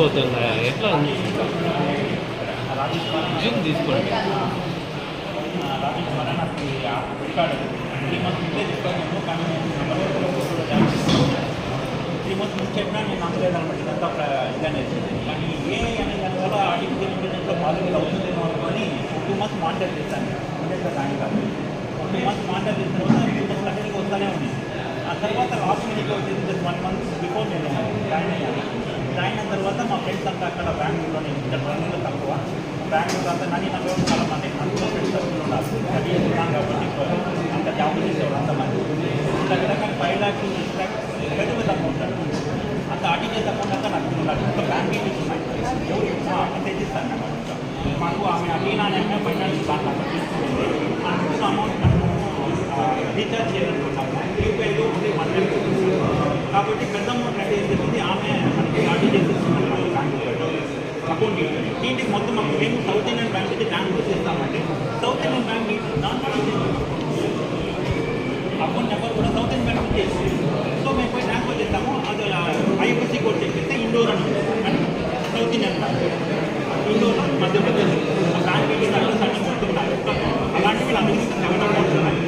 ముందుకు ఎట్లా? జూమ్ తీసుకోండి. త్రీ మంత్స్ ముందు చెప్పినా నేను నమ్మలేదన్నమాట ఇదంతా ఇదని కానీ ఏ అనే దానివల్ల ఆర్టిఫిషియల్ ఇంటెలిజెన్స్లో పాజిటివ్ అవుతుందేమో అనుకొని టూ మంత్స్ మానిటర్ చేశాను అంటే దాని కాదు టూ మంత్స్ మానిటర్ చేసిన తర్వాత బిజినెస్ కంటిన్యూగా వస్తూనే ఉంది ఆ తర్వాత లాస్ట్ మినిట్లో వచ్చేసి జస్ట్ వన్ మంత్ బిఫోర్ నేను జాయిన్ అయ్యాను. జాయిన్ అయిన తర్వాత మా ఫ్రెండ్స్ అంతా అక్కడ బెంగళూరులోనే ఇక్కడ బెంగళూరులో తక్కువ. బెంగళూరు అంతా కానీ నమ్మే వాళ్ళు చాలా మంది అందులో ఫ్రెండ్స్ సర్కిల్ ఉండాలి అది ఉన్నాను కాబట్టి అంత జాబ్ చేసేవాళ్ళు అంతమంది. దగ్గర కానీ ఫైవ్ ల్యాక్స్ సిక్స్ ల్యాక్స్ పెద్ద పెద్ద అమౌంట్ అంత ఆర్టీజీఎస్ అకౌంట్ అంతా నాకు ఉండాలి ఒక బ్యాంక్ ఉన్నాయి ఎవరు ఆ, అంత ఇస్తాను మాకు ఆమె అలీనా అనే ఆమె ఫైనాన్స్ దాంట్లో తీసుకుంటుంది ఆ అమౌంట్ రీఛార్జ్ చేయాలనుకుంటున్నాను యూపీఐలో ఓన్లీ వన్ టైం కాబట్టి పెద్ద అమౌంట్ అంటే ఏం చేస్తుంది ఆమె మనకి ఆర్టీజీఎస్ ఇస్తుంది అన్నమాట బ్యాంకు అకౌంట్ డీటెయిల్ దీనికి మొత్తం మాకు మేము సౌత్ ఇండియన్ బ్యాంక్కి ట్రాన్స్ఫర్ చేస్తామంటే సౌత్ ఇండియన్ బ్యాంక్ డీటెయిల్ దాంట్లో చేస్తాం అకౌంట్ నెంబర్ కూడా సౌత్ ఇండియన్ బ్యాంక్ నుంచి సో మేము పోయి ట్రాన్స్ఫర్ చేస్తాము అది ఐఎఫ్ఎస్సి కోడ్ ఇండోర్ అని అంటే South Indian Indore Madhya Pradesh address అన్ని అలాంటివి నా దగ్గర సెవెన్ అకౌంట్స్ ఉన్నాయి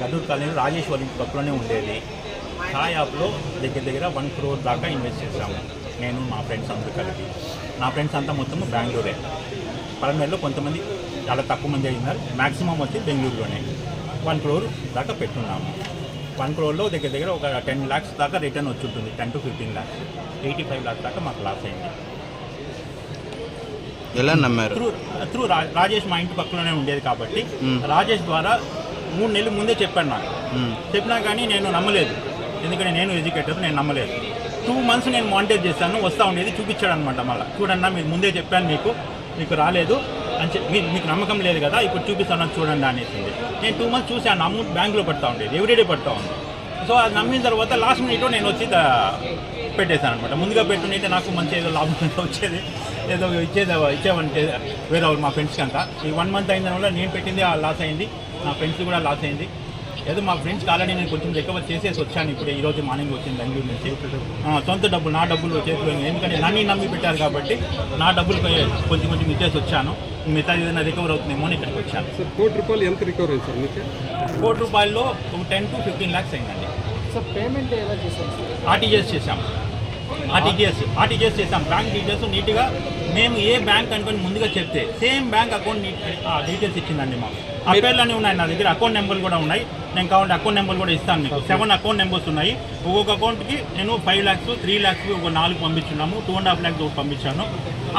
గదూర్ కాలనీ పక్కలోనే ఉండేది ఆ యాప్లో దగ్గర దగ్గర వన్ క్రోర్ దాకా ఇన్వెస్ట్ చేశాము నేను మా ఫ్రెండ్స్ అందరూ కలిపి నా ఫ్రెండ్స్ అంతా మొత్తం బెంగళూరే పలమేరులో కొంతమంది చాలా తక్కువ మంది అయినారు. మ్యాక్సిమం వచ్చి బెంగళూరులోనే. వన్ క్రోర్ దాకా పెట్టున్నాము. వన్ క్రోర్లో దగ్గర దగ్గర ఒక టెన్ ల్యాక్స్ దాకా రిటర్న్ వచ్చి ఉంటుంది. Ten to fifteen lakhs eighty five lakhs దాకా మాకు లాస్ అయింది. ఎలా నమ్మారు? త్రూ త్రూ రా- రాజేష్ మా ఇంటి పక్కలోనే ఉండేది కాబట్టి. రాజేష్ ద్వారా మూడు నెలల ముందే చెప్పాను నాకు. చెప్పినా కానీ నేను నమ్మలేదు. ఎందుకంటే నేను ఎడ్యుకేటర్ నేను నమ్మలేదు. టూ మంత్స్ నేను మానిటర్ చేశాను. వస్తూ ఉండేది చూపించాడు అనమాట మళ్ళీ చూడన్నా మీరు ముందే చెప్పాను మీకు. మీకు రాలేదు. అని చెప్పి మీకు మీకు నమ్మకం లేదు కదా ఇప్పుడు చూపిస్తాను చూడండి అనేసింది. నేను టూ మంత్స్ చూశాను అమౌంట్ బ్యాంక్లో పడతా ఉండేది ఎవ్రీడే పడతా ఉంది సో అది నమ్మిన తర్వాత లాస్ట్ మినిట్లో నేను వచ్చి పెట్టేశాను అనమాట ముందుగా పెట్టుకుంటే నాకు మంచి ఏదో లాభం వచ్చేది ఏదో ఇచ్చేది ఇచ్చేవంటే వేరే మా ఫ్రెండ్స్కి అంతా ఈ వన్ మంత్ అయిన వల్ల నేను పెట్టింది ఆ లాస్ అయింది నా ఫ్రెండ్స్ కూడా లాస్ అయింది. ఏదో మా ఫ్రెండ్స్కి ఆల్రెడీ నేను కొంచెం రికవర్ చేసేసి వచ్చాను. ఇప్పుడు ఈ రోజు మార్నింగ్ వచ్చింది బెంగళూరు నుంచి. ఆ, సొంత డబ్బులు నా డబ్బులు చేతిలో. ఎందుకంటే నన్ను నమ్మి పెట్టారు కాబట్టి నా డబ్బులు కొంచెం కొంచెం ఇచ్చేసి వచ్చాను. మిగతా ఏదైనా రికవర్ అవుతుందేమో అని ఇక్కడికి వచ్చాను. సార్ కోటి రూపాయలు ఎంత రికవర్ అయింది సార్ మీకు? కోటి రూపాయల్లో ఒక టెన్ టు ఫిఫ్టీన్ ల్యాక్స్ అయిందండి. సార్ పేమెంట్ ఎలా ఆర్టీజీఎస్ చేశాం. ఆర్టీజీఎస్ ఆర్టీజీఎస్ చేశాం. బ్యాంక్ డీటెయిల్స్ నీట్గా మేము ఏ బ్యాంక్ అనుకొని ముందుగా చెప్తే సేమ్ బ్యాంక్ అకౌంట్ డీటెయిల్స్ ఇచ్చిందండి మాకు. ఆ పేర్లన్నీ ఉన్నాయి నా దగ్గర అకౌంట్ నెంబర్లు కూడా ఉన్నాయి. నేను కావాలంటే అకౌంట్ నెంబర్ కూడా ఇస్తాను మీకు. సెవెన్ అకౌంట్ నెంబర్స్ ఉన్నాయి. ఒక్కొక్క అకౌంట్కి నేను ఫైవ్ ల్యాక్స్ త్రీ ల్యాక్స్ ఒక నాలుగు పంపించున్నాము. టూ అండ్ హాఫ్ ల్యాక్స్ ఒకటి పంపించాను.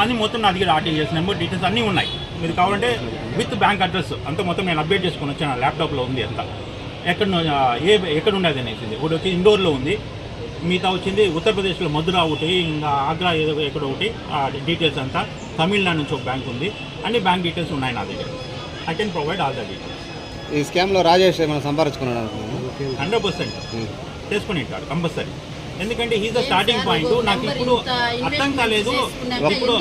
అది మొత్తం నా దగ్గర ఆర్టీజీఎస్ నెంబర్ డీటెయిల్స్ అన్నీ ఉన్నాయి. మీరు కావాలంటే విత్ బ్యాంక్ అడ్రస్ అంతా మొత్తం నేను అప్డేట్ చేసుకొని వచ్చాను. ల్యాప్టాప్లో ఉంది అంతా. ఎక్కడ ఏ ఎక్కడ ఉండేది అనేసింది ఒకటి వచ్చి ఇండోర్లో ఉంది. మిగతా వచ్చింది ఉత్తరప్రదేశ్లో మధురా ఒకటి ఇంకా ఆగ్రా ఏదో ఎక్కడ ఒకటి ఆ డీటెయిల్స్ అంతా తమిళనాడు నుంచి ఒక బ్యాంక్ ఉంది. అన్ని బ్యాంక్ డీటెయిల్స్ ఉన్నాయి నా దగ్గర. I can provide all the details ఈ స్కామ్లో రాజేష్ ఏమైనా సంపాదించుకున్నాడు? హండ్రెడ్ పర్సెంట్ చేసుకుని ఉంటాడు కంపల్సరీ. ఎందుకంటే హీజ్ ద స్టార్టింగ్ పాయింట్ నాకు ఇప్పుడు అర్థం కాలేదు. ఇప్పుడు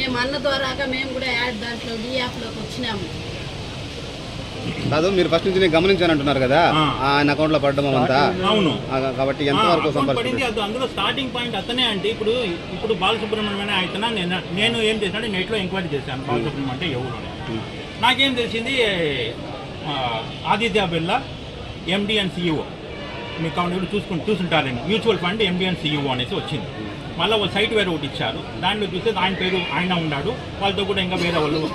మేము అన్న ద్వారాగా మేము కూడా యాడ్ దాంట్లో డి యాప్లోకి వచ్చినాము. కాదు మీరు ఫస్ట్ నుంచి నేను గమనించాను అంటున్నారు కదా ఆ. ఆయన అకౌంట్లో పడ్డం అంతా. అవును. కాబట్టి అకౌంట్ సంపాదించారు? అది. అందులో స్టార్టింగ్ పాయింట్ అతనే అంటే ఇప్పుడు ఇప్పుడు బాలసుబ్రహ్మణ్యం అయితేనా నేను నేను ఏం చేశాను నెట్లో ఎంక్వైరీ చేశాను. బాలసుబ్రహ్మణ్యం అంటే ఎవరు. నాకేం తెలిసింది Aditya Birla MD and CEO మీకు కావాలి చూసుకుని చూసుంటారండి. మ్యూచువల్ ఫండ్ ఎండి సిఇఓ అనేసి వచ్చింది. మళ్ళీ ఒక సైట్ వేరే ఒకటి ఇచ్చారు. దాంట్లో చూస్తే ఆయన పేరు ఆయన ఉన్నాడు. వాళ్ళతో కూడా ఇంకా వేరే వాళ్ళు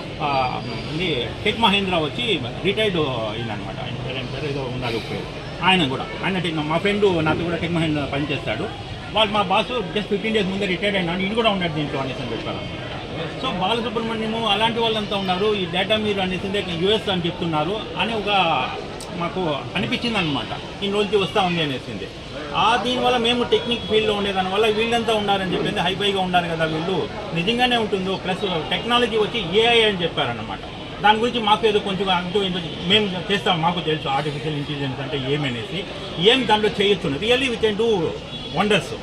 టెక్ మహేంద్ర వచ్చి రిటైర్డ్ అయిందనమాట ఆయన పేరు ఆయన పేరు ఏదో ఉన్నారు పేరు. ఆయన కూడా. ఆయన టెక్ మా ఫ్రెండ్ నాతో కూడా టెక్ మహేంద్ర పనిచేస్తాడు. వాళ్ళు మా బాస్ జస్ట్ ఫిఫ్టీన్ డేస్ ముందే రిటైర్డ్ అయినాడు. ఇది కూడా ఉన్నాడు దీంట్లో అనేసి అని చెప్పారు. సో బాలసుబ్రహ్మణ్యము అలాంటి వాళ్ళంతా ఉన్నారు. ఈ డేటా మీరు అనేసి యూఎస్ అని చెప్తున్నారు. అని ఒక మాకు అనిపించింది అనమాట ఈ రోజుకి వస్తూ ఉంది అనేసింది. ఆ దీనివల్ల మేము టెక్నిక్ ఫీల్డ్లో ఉండేదాని వల్ల వీళ్ళంతా ఉన్నారని చెప్పింది హైఫైగా ఉండారు కదా వీళ్ళు. నిజంగానే ఉంటుందో ప్లస్ టెక్నాలజీ వచ్చి ఏఐ అని చెప్పారనమాట దాని గురించి మాకు ఏదో కొంచెం అంటూ ఇంటూ మేము చేస్తాం మాకు తెలుసు. ఆర్టిఫిషియల్ ఇంటెలిజెన్స్ అంటే ఏమనేసి ఏం దాంట్లో చేయొచ్చు really with can do wonders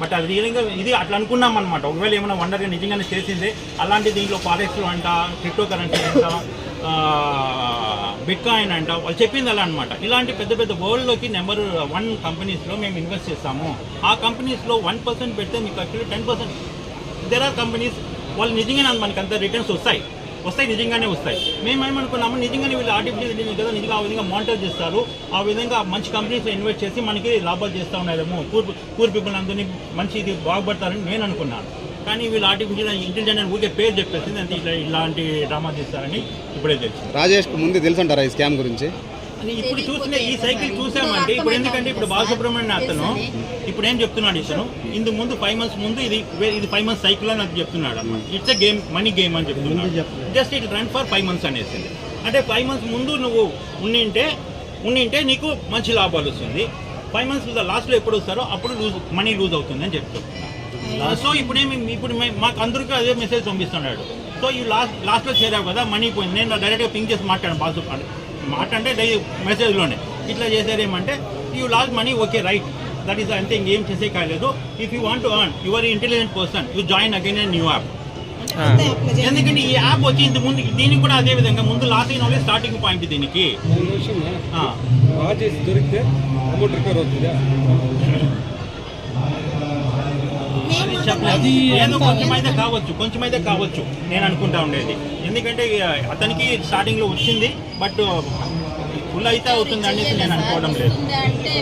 but అది రియల్గా ఇది అట్లా అనుకున్నాం అనమాట ఒకవేళ ఏమైనా వండర్గా నిజంగానే చేసిందే అలాంటి దీంట్లో ఫారెక్స్లో అంట క్రిప్టో కరెన్సీ అంట బిట్ కాయిన్ అంట వాళ్ళు చెప్పింది అలా అనమాట ఇలాంటి పెద్ద పెద్ద వరల్డ్లోకి నెంబర్ వన్ కంపెనీస్లో మేము ఇన్వెస్ట్ చేస్తాము. ఆ కంపెనీస్లో వన్ పర్సెంట్ పెడితే మీకు actually ten percent. There are companies వాళ్ళు నిజంగానే మనకి అంత రిటర్న్స్ వస్తాయి. వస్తాయి నిజంగానే వస్తాయి. మేము ఏమనుకున్నాము నిజంగానే వీళ్ళు ఆర్టిఫిషియల్ ఇంటెలిజెన్స్ కదా నిజంగా ఆ విధంగా మానిటర్ చేస్తారు. ఆ విధంగా మంచి కంపెనీస్లో ఇన్వెస్ట్ చేసి మనకి లాభాలు చేస్తూ ఉన్నారేమో పూర్ పూర్ పీపుల్ అందరినీ మంచి ఇది బాగుపడతారని నేను అనుకున్నాను. కానీ వీళ్ళు ఆర్టిఫిషియల్ ఇంటెలిజెన్స్ ఊరికే పేరు చెప్పేసి అంటే ఇట్లా ఇలాంటి డ్రామా చేస్తారని ఇప్పుడే తెలిసింది. రాజేష్ ముందు తెలుసు అంటారా ఈ స్కామ్ గురించి? అని ఇప్పుడు చూసిన ఈ సైకిల్ చూసామంటే ఇప్పుడు ఎందుకంటే ఇప్పుడు బాలసుబ్రహ్మణ్యం అతను ఇప్పుడు ఏం చెప్తున్నాడు ఇతను? ఇందుకు ముందు ఫైవ్ మంత్స్ ముందు ఇది ఇది ఫైవ్ మంత్స్ సైకిల్ అని చెప్తున్నాడు. అన్నమాట it's a game money game అని చెప్తున్నాడు. Just it run for five months అనేసి. అంటే ఫైవ్ మంత్స్ ముందు నువ్వు ఉండింటే ఉండింటే నీకు మంచి లాభాలు వస్తుంది. ఫైవ్ మంత్స్ లాస్ట్లో ఎప్పుడు వస్తారో అప్పుడు లూజ్ మనీ లూజ్ అవుతుంది అని సో ఇప్పుడే ఇప్పుడు మాకు అందరికీ అదే మెసేజ్ పంపిస్తున్నాడు. సో ఈ లాస్ట్ లాస్ట్లో చేరావు కదా మనీ పోయింది. నేను డైరెక్ట్గా పింక్ చేసి మాట్లాడాను బాసు. మాట అంటే మెసేజ్లోనే ఇట్లా చేశారేమంటే ఈ last money okay right that is అంతే ఇంకేం చేసే కాలేదు. If you want earn your intelligent person you join again and new app ఎందుకంటే ఈ యాప్ వచ్చి ఇంత ముందు దీనికి కూడా అదే విధంగా ముందు లాస్ అయిన వాళ్ళే స్టార్టింగ్ పాయింట్ దీనికి. Ah. దొరికితే చెప్పలేదు. ఏదో కొంచెం అయితే కావచ్చు కొంచెం అయితే కావచ్చు. నేను అనుకుంటా ఉండేది. ఎందుకంటే అతనికి స్టార్టింగ్లో వచ్చింది బట్ ఫుల్ అయితే అవుతుంది అనేసి నేను అనుకోవడం లేదు. అంటే